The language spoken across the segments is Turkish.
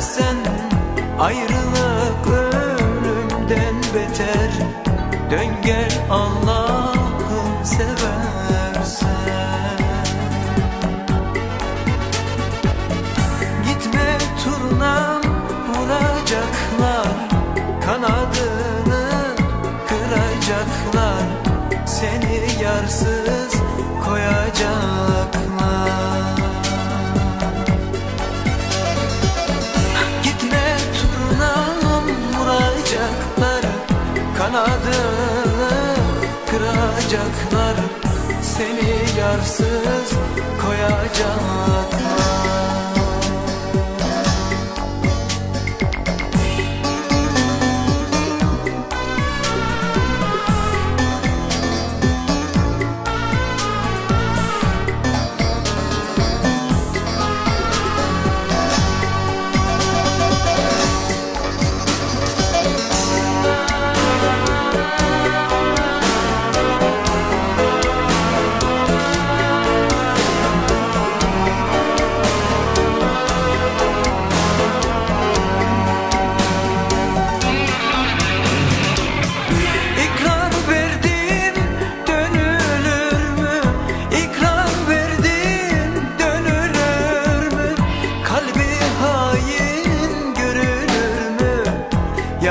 Seversen Ayrılık ölümden beter. Dön gel Allah'ın seversen. Gitme turnam vuracaklar Kanadını kıracaklar. Seni yarsız Kanadını kıracaklar. Seni yarsız koyacaklar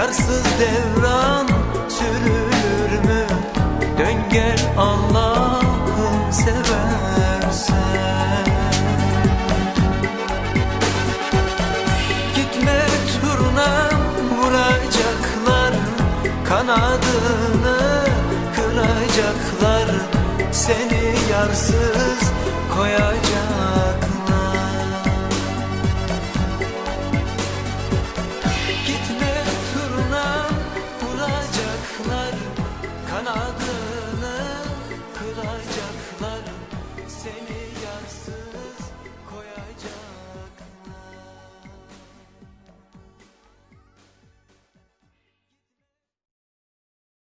Yarsız devran sürülür mü? Dön gel Allah'ım seversen Gitme turnam vuracaklar Kanadını kıracaklar Seni yarsız